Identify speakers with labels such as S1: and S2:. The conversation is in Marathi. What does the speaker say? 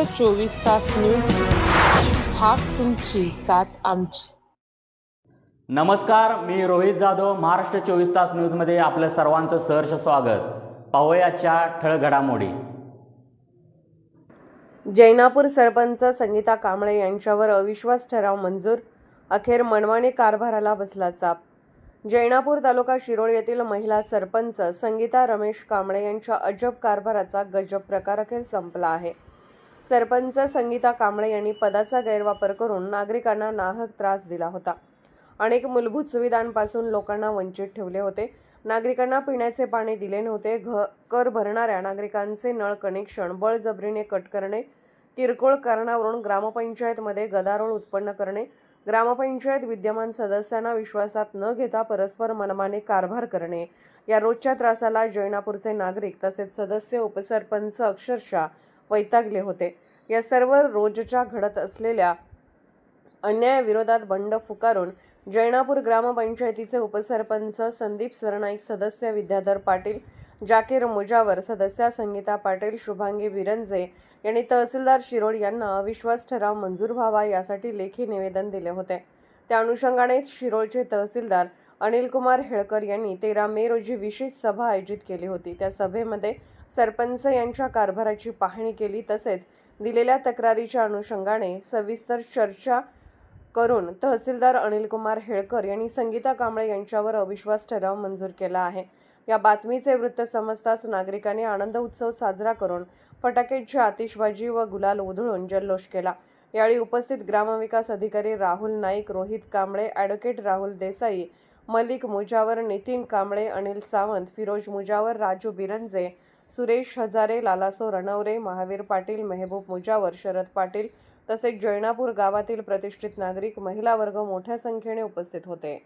S1: महाराष्ट्र चोवीस तास न्यूज हाक तुमची साथ आमची.
S2: नमस्कार मी रोहित जाधव महाराष्ट्र चोवीस तास न्यूजमध्ये आपलं सर्वांचं सहर्ष स्वागत. पाहूयाच्या ठळक घडामोडी.
S3: जैनापूर सरपंच संगीता कांबळे यांच्यावर अविश्वास ठराव मंजूर. अखेर मनमानी कारभाराला बसला चाप. जैनापूर तालुका शिरोळ येथील महिला सरपंच संगीता रमेश कांबळे यांच्या अजब कारभाराचा गजब प्रकार अखेर संपला आहे. सरपंच संगीता कांबळे यांनी पदाचा गैरवापर करून नागरिकांना नाहक त्रास दिला होता. अनेक मूलभूत सुविधांपासून लोकांना वंचित ठेवले होते. नागरिकांना पिण्याचे पाणी दिले नव्हते. घ कर भरणाऱ्या नागरिकांचे नळ कनेक्शन बळजबरीने कट करणे किरकोळ कारणावरून ग्रामपंचायतमध्ये गदारोळ उत्पन्न करणे ग्रामपंचायत विद्यमान सदस्यांना विश्वासात न घेता परस्पर मनमाने कारभार करणे या रोजच्या त्रासाला जैनापूरचे नागरिक तसेच सदस्य उपसरपंच अक्षरशः वैतागले होते. या सर्व रोजच्या घडत असलेल्या अन्यायाविरोधात बंड फुकारून जैनापूर ग्रामपंचायतीचे उपसरपंच संदीप सरनाईक सदस्य विद्याधर पाटील जाकीर मुजावर सदस्या संगीता पाटील शुभांगी विरंजे यांनी तहसीलदार शिरोळ यांना अविश्वास ठराव मंजूर व्हावा यासाठी लेखी निवेदन दिले होते. त्या अनुषंगाने शिरोळचे तहसीलदार अनिल कुमार हेळकर यांनी तेरा मे रोजी विशेष सभा आयोजित केली होती. त्या सभेमध्ये सरपंच यांच्या कारभाराची पाहणी केली. तसेच दिलेल्या तक्रारीच्या अनुषंगाने सविस्तर चर्चा करून तहसीलदार अनिल कुमार हेळकर यांनी संगीता कांबळे यांच्यावर अविश्वास ठराव मंजूर केला आहे. या बातमीचे वृत्त समजताच नागरिकांनी आनंद उत्सव साजरा करून फटाक्यांची आतिषबाजी व गुलाल उधळून जल्लोष केला. यावेळी उपस्थित ग्रामविकास अधिकारी राहुल नाईक रोहित कांबळे ॲडव्होकेट राहुल देसाई मलिक मुजावर नितीन कांबळे अनिल सावंत फिरोज मुजावर राजू बिरंजे सुरेश हजारे लालासो रणवरे महावीर पाटील मेहबूब मुजावर शरद पाटील तसेच जैनापूर गावातील प्रतिष्ठित नागरिक महिला वर्ग मोठ्या संख्येने उपस्थित होते.